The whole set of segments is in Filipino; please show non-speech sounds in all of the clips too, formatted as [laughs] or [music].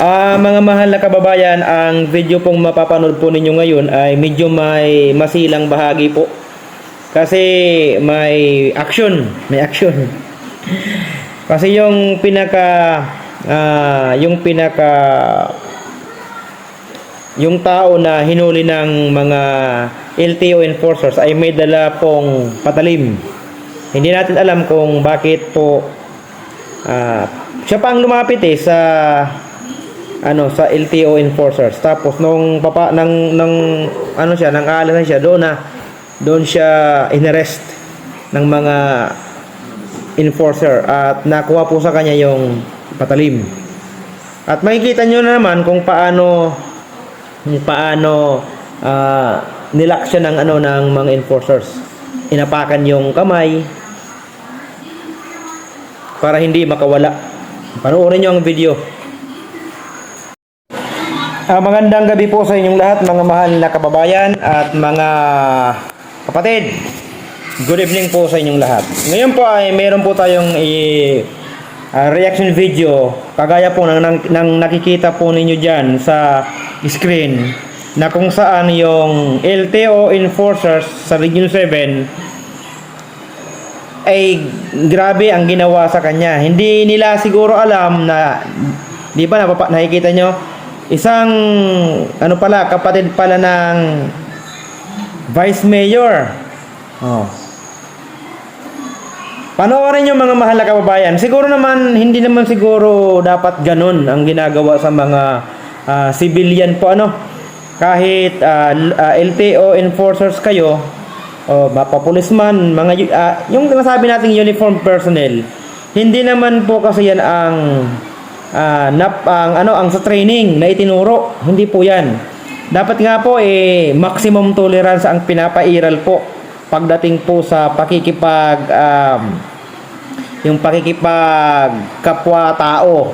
Ah, mga mahal na kababayan, ang video pong mapapanood po ninyo ngayon ay medyo may masilang bahagi po. Kasi may action, may action. [laughs] Kasi yung pinaka ah, yung pinaka yung tao na hinuli ng mga LTO enforcers ay may dala pong patalim. Hindi natin alam kung bakit po ah, siya pa ang lumapit eh sa ano sa LTO enforcers. Tapos nung papa nang nang ano siya nang aalasan siya doon na doon siya inarrest ng mga enforcer at nakuha po sa kanya yung patalim. At makikita nyo na naman kung paano kung paano ah, nilak siya ng ano ng mga enforcers. Inapakan yung kamay para hindi makawala. Panoorin nyo ang video. Ah, magandang gabi po sa inyong lahat mga mahal na kababayan at mga kapatid. Good evening po sa inyong lahat. Ngayon po ay meron po tayong i- ah, reaction video kagaya po ng, ng, ng nakikita po ninyo dyan sa screen na kung saan yung LTO enforcers sa Region 7 ay grabe ang ginawa sa kanya. Hindi nila siguro alam na di ba napapa, nakikita nyo isang ano pala kapatid pala ng vice mayor. Oh. Panoorin nyo mga mahal na kababayan. Siguro naman, hindi naman siguro dapat ganun ang ginagawa sa mga ah, civilian po ano. Kahit ah, l- ah, LTO enforcers kayo, o mapapulisman, mga ah, yung nasabi nating uniform personnel, hindi naman po kasi yan ang ah, nap ang ano ang sa training na itinuro, hindi po 'yan. Dapat nga po eh maximum tolerance ang pinapairal po pagdating po sa pakikipag um, yung pakikipag kapwa tao.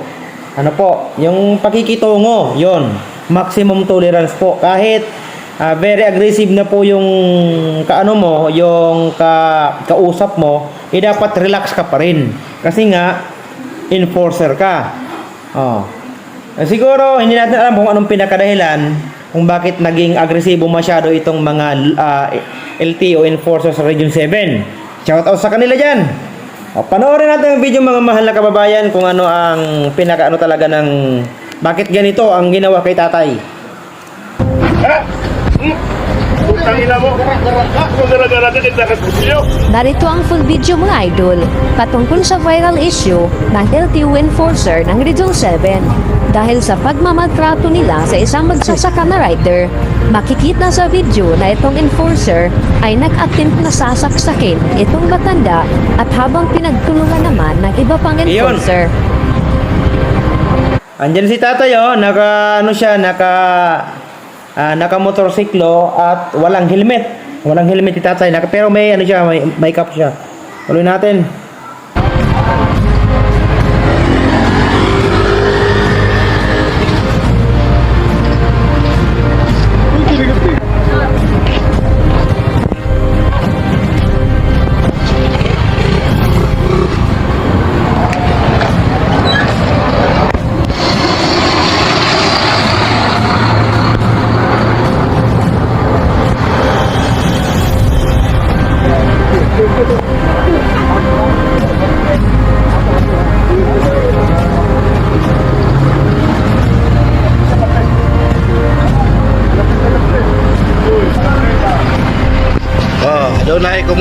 Ano po? Yung pakikitungo, 'yon. Maximum tolerance po kahit ah, very aggressive na po yung kaano mo, yung ka kausap mo, eh dapat relax ka pa rin. Kasi nga enforcer ka. Oh. Eh, siguro hindi natin alam kung anong pinakadahilan kung bakit naging agresibo masyado itong mga ah, LTO enforcers sa Region 7. Shout out sa kanila diyan. O, panoorin natin ang video mga mahal na kababayan kung ano ang pinakaano talaga ng bakit ganito ang ginawa kay tatay. Ha? Hmm? Narito ang full video mga idol patungkol sa viral issue ng LTO enforcer ng Region 7. Dahil sa pagmamaltrato nila sa isang magsasaka na rider, makikita sa video na itong enforcer ay nag-attempt na sasaksakin itong matanda at habang pinagtulungan naman ng iba pang Iyon. enforcer. Andiyan si tatay oh, naka ano siya, naka ah, naka motorsiklo at walang helmet. Walang helmet si tatay, naka, pero may ano siya, may, may cap siya. Tuloy natin.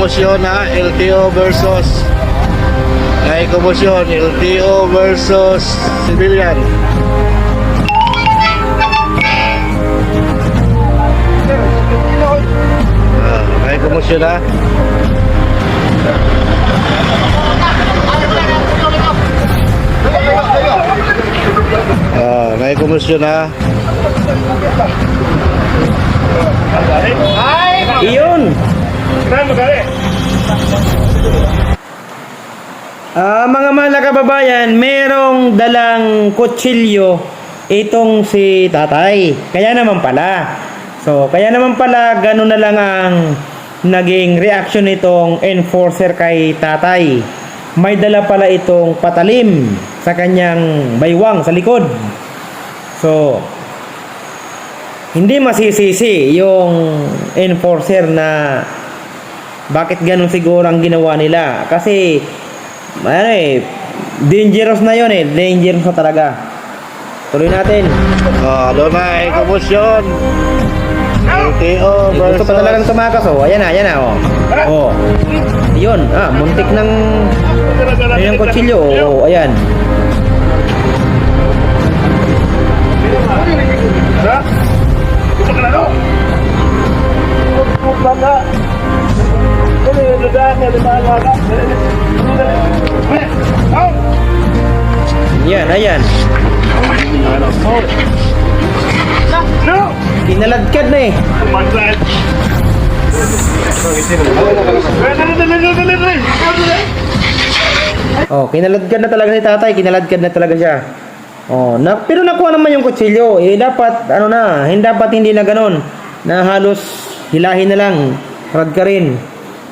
Komosyon na LTO versus na komosyon LTO versus civilian. Ah, may komosyon na. Ah, may komosyon na. Iyon. Ah, mga mahal na kababayan, merong dalang kutsilyo itong si tatay. Kaya naman pala. So, kaya naman pala ganun na lang ang naging reaction nitong enforcer kay tatay. May dala pala itong patalim sa kanyang baywang sa likod. So, hindi masisisi yung enforcer na bakit ganun siguro ang ginawa nila. Kasi, ano eh, dangerous na yun eh. Dangerous na talaga. Tuloy natin. Ah, doon na ay kumusyon. LTO Eh, versus... gusto pa talagang tumakas oh. Ayan na, ayan na oh. Oh. Yun, ah, muntik ng ng kutsilyo. Oh, ayan. Yan, ayan. Kinaladkad na eh. Oh, kinaladkad na talaga si tatay, kinaladkad na talaga siya. Oh, na, pero nakuha naman yung kutsilyo. Eh dapat ano na, hindi dapat hindi na ganoon. Na halos hilahin na lang. Rad ka rin.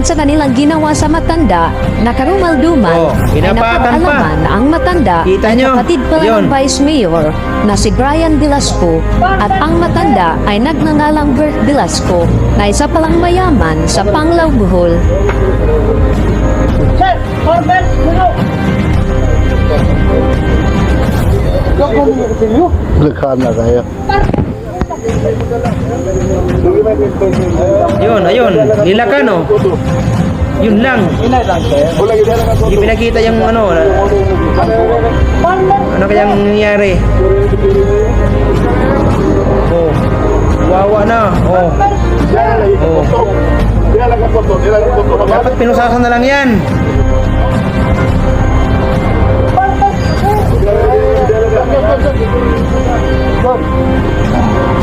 Sa kanilang ginawa sa matanda, nakarumalduman Oh, pinapakan pa. napag-alaman na ang matanda Kita ay nyo? kapatid pala Yun. ng Vice Mayor na si Brian Velasco at ang matanda ay nagnangalang Bert Velasco na isa palang mayaman sa Panglao, Bohol. Laghan na kayo. Yun, ayun. Nilakan oh. Yun lang. Hindi pinakita yung ano. Ano kayang nangyari? Oh. Wawa na. Oh. Oh. Dapat pinusasan na lang yan. Wala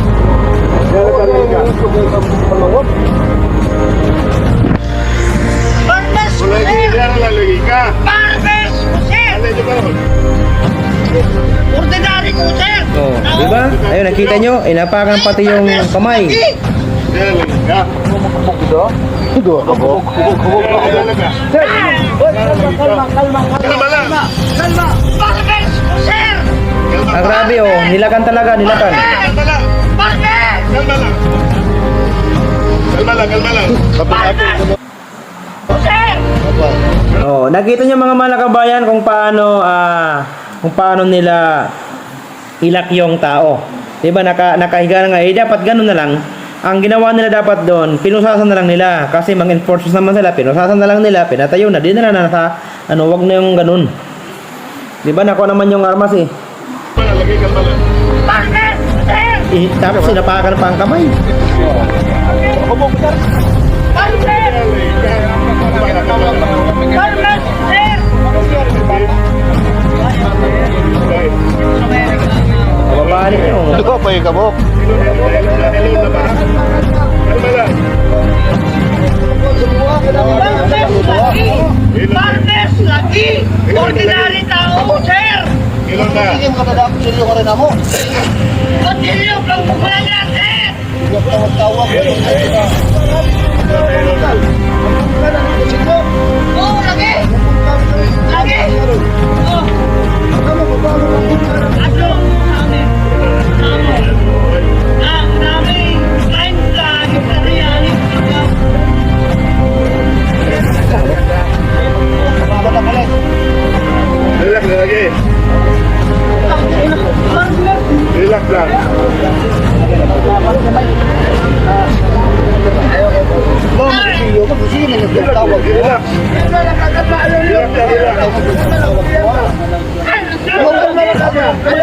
Nakita nyo, inapakan pati yung kamay. Ka. Kalma. Kalma! Sir! Kalma Ah, grabe oh, nilakan talaga, nilakan. Kalma! Kalma. Kalma kalma! Sir! Oh, nakita niyo mga malakabayan kung paano ah kung paano nila ilak yung tao. 'Di ba naka nakahiga na nga eh, dapat ganun na lang. Ang ginawa nila dapat doon, pinusasan na lang nila kasi mga enforcers naman sila, pinusasan na lang nila, pinatayo na, di na lang nasa ano, wag na yung ganun. 'Di ba nako naman yung armas eh. Lagay lang. Barbers, sir! eh tapos sinapakan pa ang kamay. Barbers! Barbers, sir! Nyo. Ito pa yung kabok. Kalma lang. Barbers, lagi! Barbers, lagi! Ordinary tao, sir! Ilon na. Continue kang bukla niya, sir! Oo, lagi! Lagi! Oo. Ano? Dami. Dami. Ah, dami. Time flag. Sa reality. Relax na. Relax lang. Relax. Relax na, relax.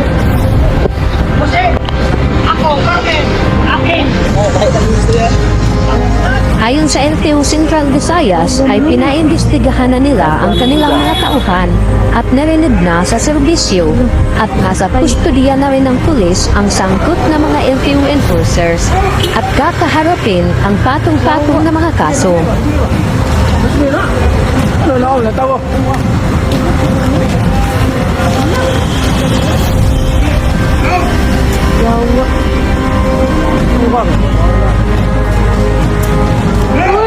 Ipong LTO Central Visayas ay pinaimbestigahan na nila ang kanilang mga tauhan at narinig na sa serbisyo at nasa kustodiya na rin ng pulis ang sangkot na mga LTO enforcers at kakaharapin ang patong-patong na mga kaso.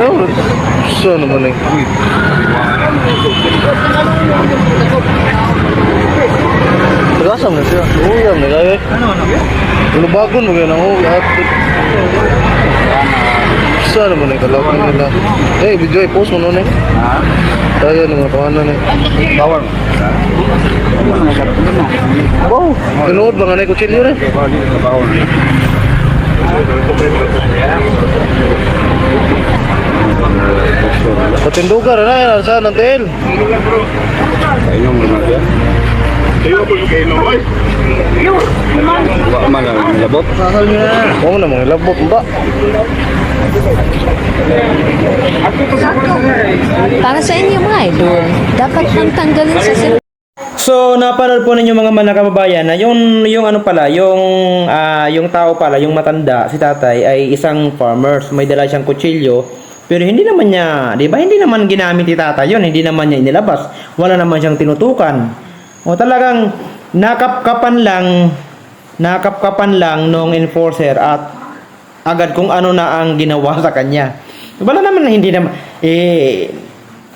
Oh, so naman eh. Tagasam na siya. Uyam na kaya. Ano, ano? Lubagon mo yan ako. Lahat. Sa naman eh, kalapin nila. Eh, video eh, post mo nun eh. Tayo ng mga kawanan eh. Bawal. Wow, tinood ba nga na yung kutsilyo rin? Patindugan na yan, saan ang tail? Kayo po yung kayo boy. Oo na mga labot ba? Para sa inyo mga idol, dapat nang tanggalin sa serbisyo So, napanood po ninyo mga mga kababayan na yung, yung ano pala, yung, ah, yung tao pala, yung matanda, si tatay, ay isang farmers. May dala siyang kutsilyo. Pero hindi naman niya, di ba? Hindi naman ginamit ni tatay yun. Hindi naman niya inilabas. Wala naman siyang tinutukan. O talagang nakapkapan lang, nakapkapan lang nung enforcer at agad kung ano na ang ginawa sa kanya. Wala naman na hindi naman, eh,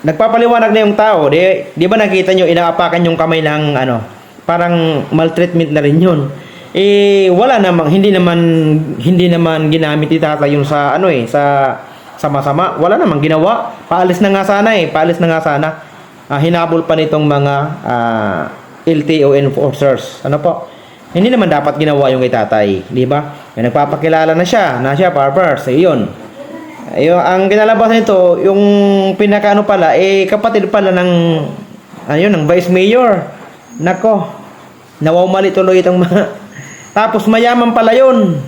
nagpapaliwanag na yung tao, di, di ba nakita nyo, inaapakan yung kamay ng ano, parang maltreatment na rin yun. Eh, wala namang, hindi naman, hindi naman ginamit ni tata yung sa, ano eh, sa, sama-sama. Wala namang ginawa. Paalis na nga sana eh, paalis na nga sana. Ah, hinabol pa nitong mga ah, LTO enforcers. Ano po? Hindi naman dapat ginawa yung kay tatay, di ba? May nagpapakilala na siya, na siya farmers, eh, yun. Ayun, ang kinalabas nito, yung pinakaano pala, eh, kapatid pala ng, ayun, ng vice mayor. Nako, nawawmali tuloy itong mga, [laughs] tapos mayaman pala yun.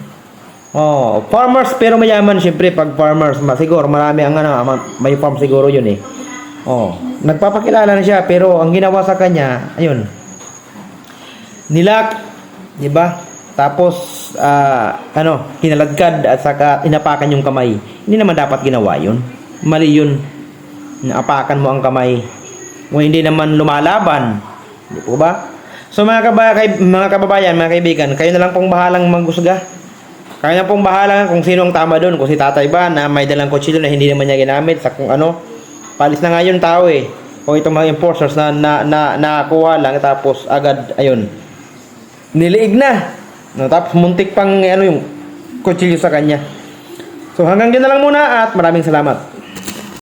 Oh, farmers pero mayaman siyempre pag farmers, ma- siguro marami ang ano, ma- may farm siguro yun eh. Oh, nagpapakilala na siya pero ang ginawa sa kanya, ayun. Nilak, 'di ba? Tapos ah, ano, kinaladkad at saka inapakan yung kamay. Hindi naman dapat ginawa 'yun. Mali 'yun. Naapakan mo ang kamay. Kung hindi naman lumalaban, di po ba? So mga, kaba- mga kababayan, mga kaibigan, kayo na lang pong bahalang maghusga. Kayo na pong bahala kung sino ang tama doon. Kung si tatay ba na may dalang kutsilyo na hindi naman niya ginamit sa kung ano. Palis na nga yung tao eh. O itong mga enforcers na, na, na nakakuha lang tapos agad, ayun, niliig na. No, tapos muntik pang ano yung kutsilyo sa kanya. So hanggang dyan na lang muna at maraming salamat.